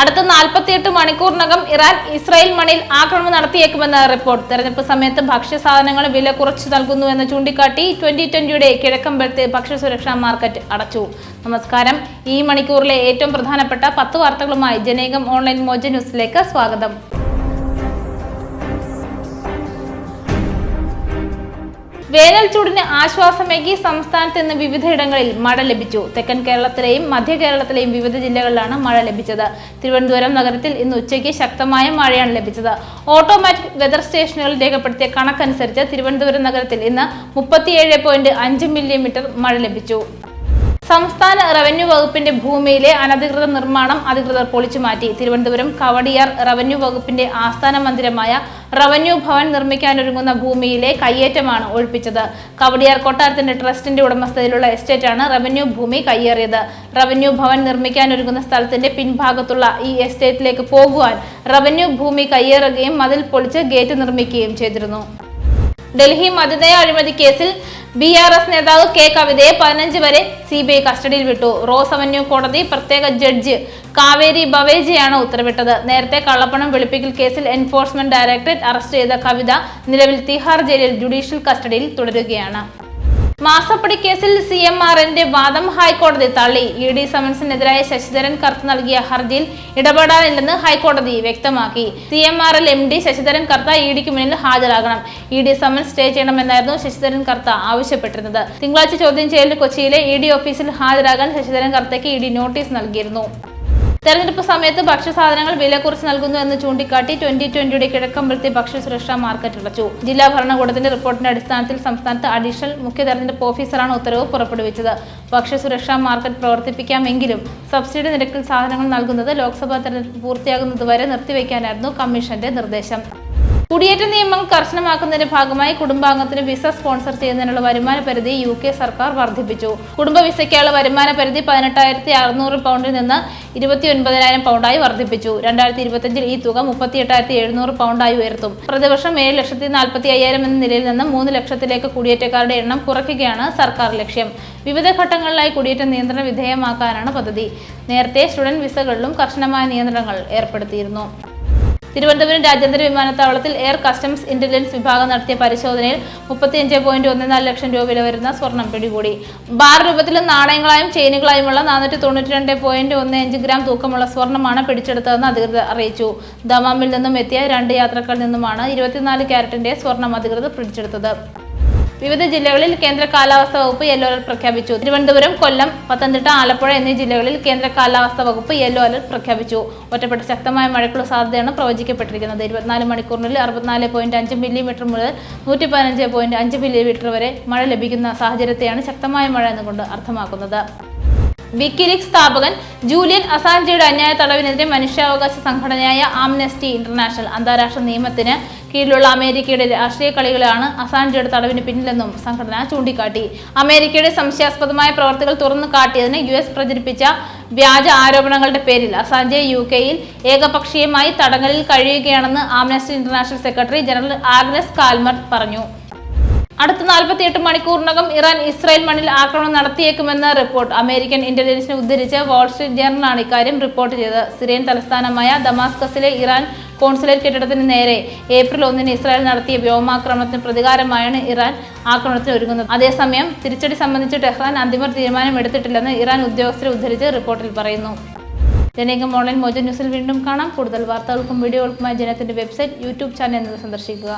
അടുത്ത നാൽപ്പത്തിയെട്ട് മണിക്കൂറിനകം ഇറാൻ ഇസ്രായേൽ മണിൽ ആക്രമണം നടത്തിയേക്കുമെന്ന റിപ്പോർട്ട്. തെരഞ്ഞെടുപ്പ് സമയത്ത് ഭക്ഷ്യസാധനങ്ങൾ വില കുറച്ചു നൽകുന്നു എന്ന് ചൂണ്ടിക്കാട്ടി ട്വന്റി ട്വന്റിയുടെ കിഴക്കമ്പലത്തെ ഭക്ഷ്യസുരക്ഷാ മാർക്കറ്റ് അടച്ചു. നമസ്കാരം. ഈ മണിക്കൂറിലെ ഏറ്റവും പ്രധാനപ്പെട്ട പത്ത് വാർത്തകളുമായി ജനേകം ഓൺലൈൻ മോജ ന്യൂസിലേക്ക് സ്വാഗതം. വേനൽ ചൂടിന് ആശ്വാസമേകി സംസ്ഥാനത്ത് ഇന്ന് വിവിധയിടങ്ങളിൽ മഴ ലഭിച്ചു. തെക്കൻ കേരളത്തിലെയും മധ്യ കേരളത്തിലെയും വിവിധ ജില്ലകളിലാണ് മഴ ലഭിച്ചത്. തിരുവനന്തപുരം നഗരത്തിൽ ഇന്ന് ഉച്ചയ്ക്ക് ശക്തമായ മഴയാണ് ലഭിച്ചത്. ഓട്ടോമാറ്റിക് വെതർ സ്റ്റേഷനുകളിൽ രേഖപ്പെടുത്തിയ കണക്കനുസരിച്ച് തിരുവനന്തപുരം നഗരത്തിൽ ഇന്ന് മുപ്പത്തിയേഴ് പോയിന്റ് അഞ്ച് മില്ലിമീറ്റർ മഴ ലഭിച്ചു. സംസ്ഥാന റവന്യൂ വകുപ്പിന്റെ ഭൂമിയിലെ അനധികൃത നിർമ്മാണം അധികൃതർ പൊളിച്ചു മാറ്റി തിരുവനന്തപുരം കവടിയാർ റവന്യൂ വകുപ്പിന്റെ ആസ്ഥാന മന്ദിരമായ റവന്യൂ ഭവൻ നിർമ്മിക്കാനൊരുങ്ങുന്ന ഭൂമിയിലെ കയ്യേറ്റമാണ് ഒഴിപ്പിച്ചത്. കവടിയാർ കൊട്ടാരത്തിന്റെ ട്രസ്റ്റിന്റെ ഉടമസ്ഥതയിലുള്ള എസ്റ്റേറ്റാണ് റവന്യൂ ഭൂമി കയ്യേറിയത്. റവന്യൂ ഭവൻ നിർമ്മിക്കാനൊരുങ്ങുന്ന സ്ഥലത്തിന്റെ പിൻഭാഗത്തുള്ള ഈ എസ്റ്റേറ്റിലേക്ക് പോകുവാൻ റവന്യൂ ഭൂമി കയ്യേറുകയും മതിൽ പൊളിച്ച് ഗേറ്റ് നിർമ്മിക്കുകയും ചെയ്തിരുന്നു. ഡൽഹി മതിനയ അഴിമതി കേസിൽ ബി ആർ എസ് നേതാവ് കെ. കവിതയെ പതിനഞ്ച് വരെ സി ബി ഐ കസ്റ്റഡിയിൽ വിട്ടു. റോസ് അവന്യൂ കോടതി പ്രത്യേക ജഡ്ജ് കാവേരി ബവേജിയാണ് ഉത്തരവിട്ടത്. നേരത്തെ കള്ളപ്പണം വെളുപ്പിക്കൽ കേസിൽ എൻഫോഴ്സ്മെന്റ് ഡയറക്ടറേറ്റ് അറസ്റ്റ് ചെയ്ത കവിത നിലവിൽ തിഹാർ ജയിലിൽ ജുഡീഷ്യൽ കസ്റ്റഡിയിൽ തുടരുകയാണ്. മാസപ്പടി കേസിൽ സി എം ആർ എന്റെ വാദം ഹൈക്കോടതി തള്ളി. ഇ ഡി സമൻസിനെതിരായ ശശിധരൻ കർത്ത് നൽകിയ ഹർജിയിൽ ഇടപെടാനില്ലെന്ന് ഹൈക്കോടതി വ്യക്തമാക്കി. C M R L M D Sasidharan Kartha E ഡിക്ക് മുന്നിൽ ഹാജരാകണം. ഇ ഡി സമൻസ് സ്റ്റേ ചെയ്യണമെന്നായിരുന്നു ശശിധരൻ കർത്ത ആവശ്യപ്പെട്ടിരുന്നത്. തിങ്കളാഴ്ച ചോദ്യം ചെയ്യലിൽ കൊച്ചിയിലെ ഇ ഡി ഓഫീസിൽ ഹാജരാകാൻ ശശിധരൻ കർത്തയ്ക്ക് ഇ ഡി നോട്ടീസ് നൽകിയിരുന്നു. തെരഞ്ഞെടുപ്പ് സമയത്ത് ഭക്ഷ്യസാധനങ്ങൾ വില കുറച്ച് നൽകുന്നു എന്ന് ചൂണ്ടിക്കാട്ടി ട്വന്റി ട്വന്റിയുടെ കിഴക്കമ്പലത്തെ ഭക്ഷ്യസുരക്ഷാ മാർക്കറ്റ് അടച്ചു ജില്ലാ ഭരണകൂടത്തിന്റെ റിപ്പോർട്ടിന്റെ അടിസ്ഥാനത്തിൽ സംസ്ഥാനത്ത് അഡീഷണൽ മുഖ്യ തെരഞ്ഞെടുപ്പ് ഓഫീസറാണ് ഉത്തരവ് പുറപ്പെടുവിച്ചത്. ഭക്ഷ്യസുരക്ഷാ മാർക്കറ്റ് പ്രവർത്തിപ്പിക്കാമെങ്കിലും സബ്സിഡി നിരക്കിൽ സാധനങ്ങൾ നൽകുന്നത് ലോക്സഭാ തെരഞ്ഞെടുപ്പ് പൂർത്തിയാകുന്നതുവരെ നിർത്തിവെക്കാനായിരുന്നു കമ്മീഷന്റെ നിർദ്ദേശം. കുടിയേറ്റ നിയമം കർശനമാക്കുന്നതിന്റെ ഭാഗമായി കുടുംബാംഗത്തിന് വിസ സ്പോൺസർ ചെയ്യുന്നതിനുള്ള വരുമാന പരിധി യു കെ സർക്കാർ വർദ്ധിപ്പിച്ചു. കുടുംബ വിസയ്ക്കുള്ള വരുമാന പരിധി പതിനെട്ടായിരത്തി അറുന്നൂറ് പൗണ്ടിൽ നിന്ന് ഇരുപത്തി ഒൻപതിനായിരം പൗണ്ടായി വർദ്ധിപ്പിച്ചു. രണ്ടായിരത്തി ഇരുപത്തിയഞ്ചിൽ ഈ തുക മുപ്പത്തി എട്ടായിരത്തി എഴുന്നൂറ് പൗണ്ടായി ഉയർത്തും. പ്രതിവർഷം ഏഴ് ലക്ഷത്തി നാൽപ്പത്തി അയ്യായിരം എന്ന നിലയിൽ നിന്ന് മൂന്ന് ലക്ഷത്തിലേക്ക് കുടിയേറ്റക്കാരുടെ എണ്ണം കുറയ്ക്കുകയാണ് സർക്കാർ ലക്ഷ്യം. വിവിധ ഘട്ടങ്ങളിലായി കുടിയേറ്റ നിയന്ത്രണ വിധേയമാക്കാനാണ് പദ്ധതി. നേരത്തെ സ്റ്റുഡന്റ് വിസകളിലും കർശനമായ നിയന്ത്രണങ്ങൾ ഏർപ്പെടുത്തിയിരുന്നു. തിരുവനന്തപുരം രാജ്യാന്തര വിമാനത്താവളത്തിൽ എയർ കസ്റ്റംസ് ഇന്റലിജൻസ് വിഭാഗം നടത്തിയ പരിശോധനയിൽ മുപ്പത്തിയഞ്ച് പോയിന്റ് ഒന്ന് നാല് ലക്ഷം രൂപ വില വരുന്ന സ്വർണം പിടികൂടി. ബാർ രൂപത്തിലും നാണയങ്ങളായും ചെയിനുകളായുമുള്ള നാനൂറ്റി തൊണ്ണൂറ്റി രണ്ട് പോയിന്റ് ഒന്ന് അഞ്ച് ഗ്രാം തൂക്കമുള്ള സ്വർണമാണ് പിടിച്ചെടുത്തതെന്ന് അധികൃതർ അറിയിച്ചു. ദമാമിൽ നിന്നും എത്തിയ രണ്ട് യാത്രക്കാരിൽ നിന്നുമാണ് ഇരുപത്തിനാല് ക്യാരറ്റിന്റെ സ്വർണം അധികൃതർ പിടിച്ചെടുത്തത്. വിവിധ ജില്ലകളിൽ കേന്ദ്ര കാലാവസ്ഥാ വകുപ്പ് യെല്ലോ അലർട്ട് പ്രഖ്യാപിച്ചു. തിരുവനന്തപുരം കൊല്ലം പത്തനംതിട്ട ആലപ്പുഴ എന്നീ ജില്ലകളിൽ കേന്ദ്ര കാലാവസ്ഥാ വകുപ്പ് യെല്ലോ അലർട്ട് പ്രഖ്യാപിച്ചു. ഒറ്റപ്പെട്ട ശക്തമായ മഴയ്ക്കുള്ള സാധ്യതയാണ് പ്രവചിക്കപ്പെട്ടിരിക്കുന്നത്. ഇരുപത്തിനാല് മണിക്കൂറിനുള്ളിൽ അറുപത്തിനാല് പോയിന്റ് അഞ്ച് മില്ലിമീറ്റർ മുതൽ നൂറ്റി പതിനഞ്ച് പോയിന്റ് അഞ്ച് മില്ലിമീറ്റർ വരെ മഴ ലഭിക്കുന്ന സാഹചര്യത്തെയാണ് ശക്തമായ മഴ എന്നുകൊണ്ട് അർത്ഥമാക്കുന്നത്. വിക്കിലീഗ് സ്ഥാപകൻ ജൂലിയൻ അസാൻജിയുടെ അന്യായ തടവിനെതിരെ മനുഷ്യാവകാശ സംഘടനയായ ആംനെസ്റ്റി ഇന്റർനാഷണൽ അന്താരാഷ്ട്ര നിയമത്തിന് കീഴിലുള്ള അമേരിക്കയുടെ രാഷ്ട്രീയ കളികളാണ് അസാഞ്ചയുടെ തടവിന് പിന്നിലെന്നും സംഘടന ചൂണ്ടിക്കാട്ടി. അമേരിക്കയുടെ സംശയാസ്പദമായ പ്രവർത്തികൾ തുറന്നു കാട്ടിയതിന് യു എസ് പ്രചരിപ്പിച്ച വ്യാജ ആരോപണങ്ങളുടെ പേരിൽ അസാൻജെ യു കെയിൽ ഏകപക്ഷീയമായി തടങ്കലിൽ കഴിയുകയാണെന്ന് Amnesty International Secretary General Agnes Callamard പറഞ്ഞു. അടുത്ത നാൽപ്പത്തിയെട്ട് മണിക്കൂറിനകം ഇറാൻ ഇസ്രായേൽ മണ്ണിൽ ആക്രമണം നടത്തിയേക്കുമെന്ന റിപ്പോർട്ട്. അമേരിക്കൻ ഇന്റലിജൻസിനെ ഉദ്ധരിച്ച് വാൾസ്ട്രീറ്റ് ജേർണലാണ് ഇക്കാര്യം റിപ്പോർട്ട് ചെയ്തത്. സിറിയൻ തലസ്ഥാനമായ ദമാസ്കസിലെ ഇറാൻ കോൺസുലേറ്റ് കെട്ടിടത്തിന് നേരെ ഏപ്രിൽ ഒന്നിന് ഇസ്രായേൽ നടത്തിയ വ്യോമാക്രമണത്തിന് പ്രതികാരമായാണ് ഇറാൻ ആക്രമണത്തിന് ഒരുങ്ങുന്നത്. അതേസമയം തിരിച്ചടി സംബന്ധിച്ച് ടെഹ്റാൻ അന്തിമ തീരുമാനം എടുത്തിട്ടില്ലെന്ന് ഇറാൻ ഉദ്യോഗസ്ഥരെ ഉദ്ധരിച്ച് റിപ്പോർട്ടിൽ പറയുന്നു. ജനകം ഓൺലൈൻ മോജൻ ന്യൂസിൽ വീണ്ടും കാണാം. കൂടുതൽ വാർത്തകൾക്കും വീഡിയോകൾക്കുമായി ജനത്തിന്റെ വെബ്സൈറ്റ് യൂട്യൂബ് ചാനൽ എന്നിവ സന്ദർശിക്കുക.